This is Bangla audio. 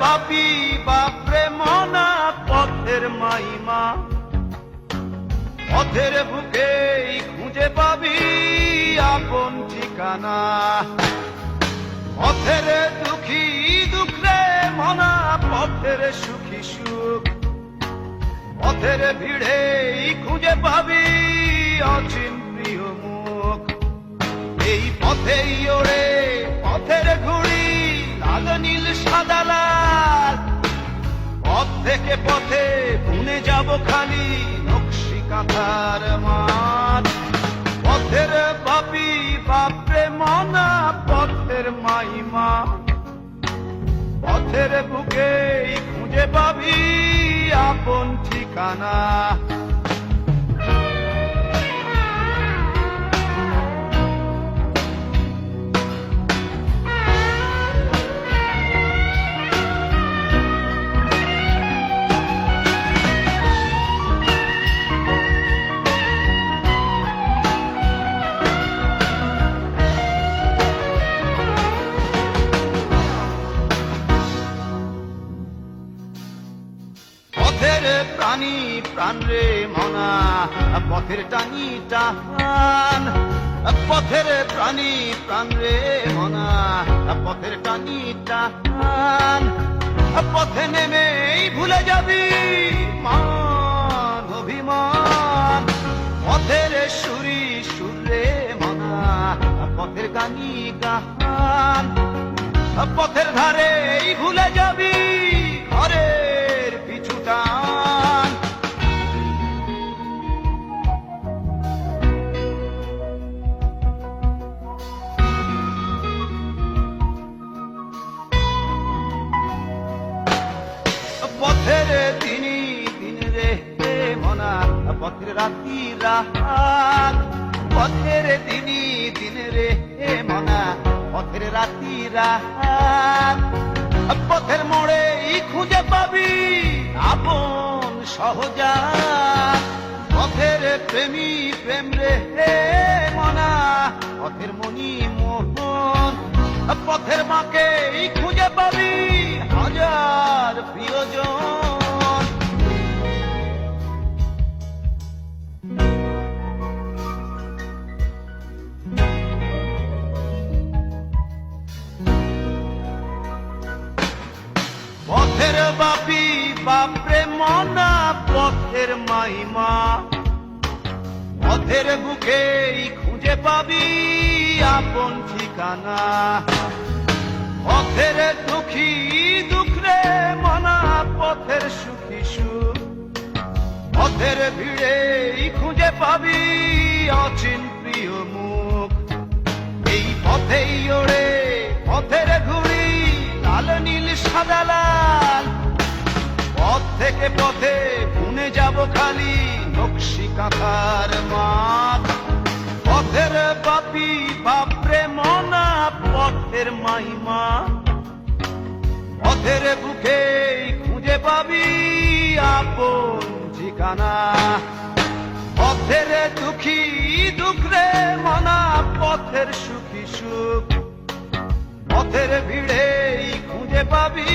বাপি বাপরে, মনা পথের মাইমা। পথের বুকে খুঁজে পাবি আপন ঠিকানা। পথের দুঃখী দুঃখ রে মনা পথের সুখী সুখ। পথের ভিড়ে খুঁজে পাবি অচিন প্রিয় মুখ। এই পথেই থেকে পথে ভুনে যাব খালি নকশি কাঁথার মাঠ। পথের বাপি বাপরে মনা, পথের মাইমা পথের বুকে খুঁজে পাবি আপন ঠিকানা। পথের প্রাণী, প্রাণ রে মনা, পথের টানি টান পথের প্রাণী, প্রাণ রে মনা, পথের টানি টান পথে নেমেই ভুলে যাবি মান অভিমান। পথের সুরি সুরে মনা, পথের গানি গান পথের ধারে ভুলে যাবি পথের রাতি রাত পথের দিনই দিন রে হে মনা, পথের রাতি রাত পথের মোড়ে খুঁজে পাবি আপন সহজা পথের প্রেমী প্রেম রে হে মনা, পথের মনি মোহন। পথের মাকে খুঁজে পাবি হাজার প্রিয়জন। পথের মাইমা পথের বুকে খুঁজে পাবি আপন ঠিকানা। পথের দুঃখী দুঃখ রে মনা, পথের সুখী সুখ। পথের ভিড়ে খুঁজে পাবি অচিন প্রিয় মুখ। এই পথেই ওড়ে পথের ঘুড়ি, লাল, নীল, সাদা, লাল। পথ থেকে পথে যাব খালি নকশি কাঁথার মাঠ। পথের বাপি বাপরে মনা, পথের মাইমা পথের বুকে খুঁজে পাবি আপন ঠিকানা। পথের দুঃখী দুঃখ রে মনা, পথের সুখী সুখ। পথের ভিড়ে খুঁজে পাবি